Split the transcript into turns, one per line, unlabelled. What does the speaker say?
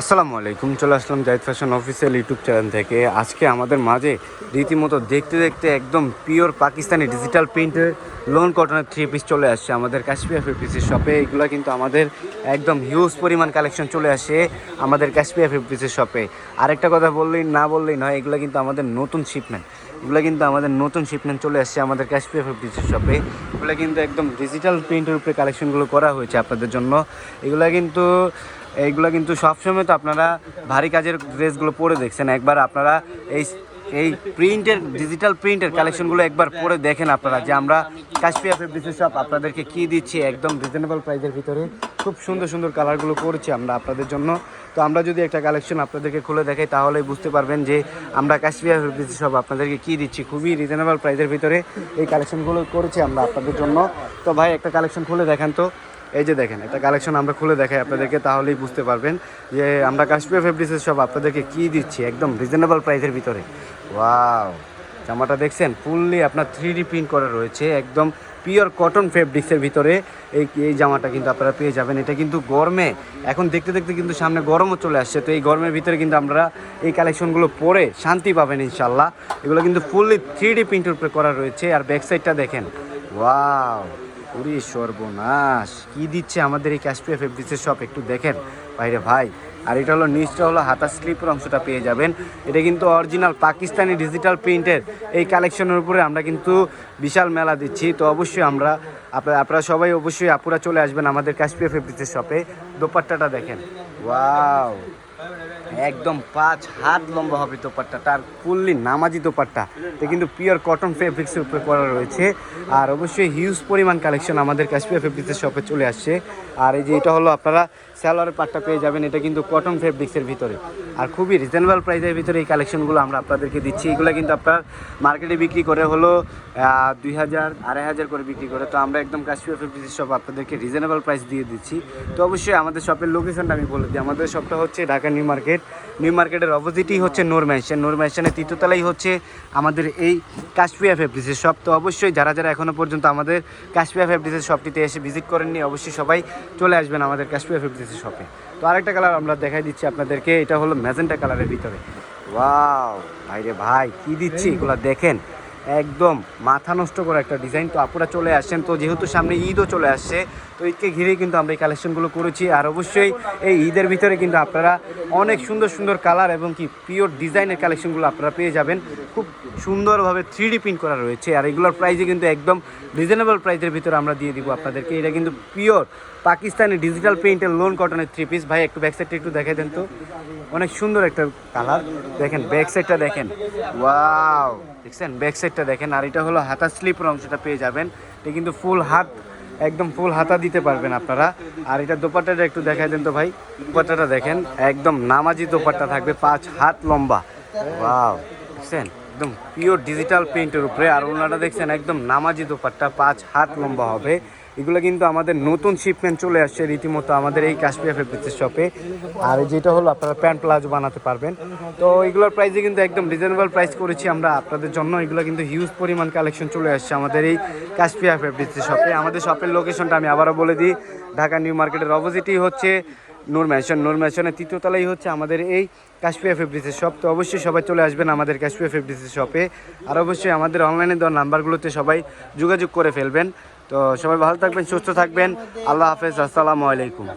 আসসালামু আলাইকুম, চলে আসলাম Zahid fashion official YouTube channel থেকে। আজকে আমাদের মাঝে রীতিমতো দেখতে দেখতে একদম পিওর পাকিস্তানি ডিজিটাল প্রিন্টের লোন কটনের থ্রি পিস চলে আসছে আমাদের কাশ্মীর পিসের শপে এগুলো কিন্তু আমাদের একদম হিউজ পরিমাণ কালেকশন চলে আসে আমাদের কাশ্মীর পিসের শপে আরেকটা কথা বললেই, না বললেই নয়, এগুলো কিন্তু আমাদের নতুন শিপমেন্ট এগুলো কিন্তু আমাদের নতুন শিপমেন্ট চলে আসছে আমাদের কাশ্মীর পিসের শপে এগুলো কিন্তু একদম ডিজিটাল প্রিন্টের উপরে কালেকশনগুলো করা হয়েছে আপনাদের জন্য। এগুলো কিন্তু এইগুলো কিন্তু সবসময় তো আপনারা ভারী কাজের ড্রেসগুলো পরে দেখছেন। একবার আপনারা এই এই প্রিন্টের ডিজিটাল প্রিন্টের কালেকশনগুলো একবার পরে দেখেন আপনারা যে আমরা কাশ্মীর ফেব্রিক্সের শপ আপনাদেরকে কি দিচ্ছি একদম রিজনেবল প্রাইসের ভিতরে। খুব সুন্দর সুন্দর কালারগুলো করেছি আমরা আপনাদের জন্য। তো আমরা যদি একটা কালেকশন আপনাদেরকে খুলে দেখাই, তাহলেই বুঝতে পারবেন যে আমরা কাশ্মীর ফেব্রিক্সের শপ আপনাদেরকে কি দিচ্ছি। খুবই রিজনেবল প্রাইসের ভিতরে এই কালেকশনগুলো করেছি আমরা আপনাদের জন্য। তো ভাই, একটা কালেকশন খুলে দেখান তো। এই যে দেখেন, একটা কালেকশন আমরা খুলে দেখাই আপনাদেরকে, তাহলেই বুঝতে পারবেন যে আমরা কাশ্মীর ফেব্রিক্সের সব আপনাদেরকে কি দিচ্ছি, একদম রিজনেবল প্রাইসের ভিতরে। ওয়াও জামাটা দেখছেন ফুললি আপনার থ্রি প্রিন্ট করা রয়েছে, একদম পিওর কটন ফেব্রিক্সের ভিতরে। এই এই জামাটা কিন্তু আপনারা পেয়ে যাবেন, এটা কিন্তু গরমে। এখন দেখতে দেখতে কিন্তু সামনে গরমও চলে আসছে, তো এই গরমের ভিতরে কিন্তু আমরা এই কালেকশনগুলো পরে শান্তি পাবেন ইনশাল্লাহ এগুলো কিন্তু ফুললি থ্রি ডি প্রিন্টের উপরে করা রয়েছে, আর ব্যাক সাইডটা দেখেন। ওয়াও উরি সর্বনাশ। কি দিচ্ছে আমাদের এই ক্যাশপিয়া ফেব্রিক্সের শপ একটু দেখেন। বাইরে ভাই, আর এটা হলো নিচটা হলো হাতা স্লিপের অংশটা পেয়ে যাবেন। এটা কিন্তু অরিজিনাল পাকিস্তানি ডিজিটাল প্রিন্টের এই কালেকশনের উপরে আমরা কিন্তু বিশাল মেলা দিচ্ছি। তো অবশ্যই আমরা আপনারা আপনারা সবাই অবশ্যই আপুরা চলে আসবেন আমাদের কাশ্মীর ফেব্রিক্সের শপে দোপাট্টাটা দেখেন। ওয়াও! একদম পাঁচ হাত লম্বা হবে দোপাট্টা, তার ফুললি নামাজি দোপাট্টা। তে কিন্তু পিওর কটন ফেব্রিক্সের উপরে করা রয়েছে। আর অবশ্যই হিউজ পরিমাণ কালেকশন আমাদের কাশ্মীর ফেব্রিক্সের শপে চলে আসছে। আর এই যে এটা হলো আপনারা স্যালোয়ারের পাটটা পেয়ে যাবেন। এটা কিন্তু কটন ফেব্রিক্সের ভিতরে। আর খুবই রিজনেবল প্রাইসের ভিতরে এই কালেকশনগুলো আমরা আপনাদেরকে দিচ্ছি। এগুলো কিন্তু আপনার মার্কেটে বিক্রি করে হলো দুই হাজার, আড়াই হাজার করে বিক্রি করে। তো আমরা একদম কাশ্মীর ফেব্রিক্সের শপ আপনাদেরকে রিজনেবল প্রাইস দিয়ে দিচ্ছি। তো অবশ্যই আমাদের শপের লোকেশনটা আমি বলে দিই। আমাদের শপটা হচ্ছে ঢাকা নিউ মার্কেট। নিউ মার্কেটের অপোজিটই হচ্ছে নোর ম্যানশন নোর ম্যানশনের তৃতীয়তলাই হচ্ছে আমাদের এই কাশ্মীর ফেব্রিক্সের শপ তো অবশ্যই যারা যারা এখনও পর্যন্ত আমাদের কাশ্মীর ফেব্রিক্সের শপটিতে এসে ভিজিট করেননি, অবশ্যই সবাই চলে আসবেন আমাদের কাশ্মীর ফেব্রিক্সের শপে তো আরেকটা কালার আমরা দেখাই দিচ্ছি আপনাদেরকে, এটা হলো ম্যাজেন্টা কালারের ভিতরে। ভাই, কি দিচ্ছি? এগুলা দেখেন। একদম মাথা নষ্ট করা একটা ডিজাইন তো আপুরা চলে আসছেন, তো যেহেতু সামনে ঈদও চলে আসছে, তো ঈদকে ঘিরেই কিন্তু আমরা এই কালেকশনগুলো করেছি। আর অবশ্যই এই ঈদের ভিতরে কিন্তু আপনারা অনেক সুন্দর সুন্দর কালার এবং কি পিওর ডিজাইনের কালেকশনগুলো আপনারা পেয়ে যাবেন। খুব সুন্দরভাবে থ্রি প্রিন্ট করা রয়েছে। আর এগুলোর প্রাইসে কিন্তু একদম রিজনেবল প্রাইসের ভিতরে আমরা দিয়ে দিব আপনাদেরকে। এটা কিন্তু পিওর পাকিস্তানি ডিজিটাল প্রিন্টের লোন কটনের থ্রি পিস ভাই, একটু ব্যাক সাইডটা একটু দেখাই দেন তো। অনেক সুন্দর একটা কালার দেখেন ব্যাক সাইডটা দেখেন। ওয়াও দেখছেন? ব্যাক সাইডটা দেখেন, আর এটা হলো হাতা স্লিপের অংশটা পেয়ে যাবেন। এটা কিন্তু ফুল হাত, একদম ফুল হাতা দিতে পারবেন আপনারা। আর এটা দোপাট্টাটা একটু দেখাই দেন তো ভাই। দোপাট্টাটা দেখেন, একদম নামাজি দোপাট্টা থাকবে, পাঁচ হাত লম্বা। ওয়াও দেখছেন? একদম পিওর ডিজিটাল প্রিন্টের উপরে। আর ওনারা দেখছেন, একদম নামাজি দোপাট্টা, পাঁচ হাত লম্বা হবে। এগুলো কিন্তু আমাদের নতুন শিপমেন্ট চলে আসছে রীতিমতো আমাদের এই কাশ্মীর ফেব্রিক্সের শপে আর যেটা হলো আপনারা প্যান্ট প্লাজো বানাতে পারবেন। তো এগুলোর প্রাইসে কিন্তু একদম রিজনেবল প্রাইস করেছি আমরা আপনাদের জন্য। এগুলো কিন্তু হিউজ পরিমাণ কালেকশন চলে আসছে আমাদের এই কাশ্মীর ফেব্রিক্সের শপে আমাদের শপের লোকেশনটা আমি আবারও বলে দিই। ঢাকা নিউ মার্কেটের অপোজিটই হচ্ছে। নূর ম্যানশন। নূর ম্যানশনের তৃতীয় তলাই হচ্ছে আমাদের এই কাশ্মীর ফেব্রিক্সের শপ। তো অবশ্যই সবাই চলে আসবেন আমাদের কাশ্মীর ফেব্রিক্সের শপে। আর অবশ্যই আমাদের অনলাইনে দেওয়া নাম্বারগুলোতে সবাই যোগাযোগ করে ফেলবেন। তো সবাই ভালো থাকবেন, সুস্থ থাকবেন। আল্লাহ হাফেজ, আসসালামু আলাইকুম।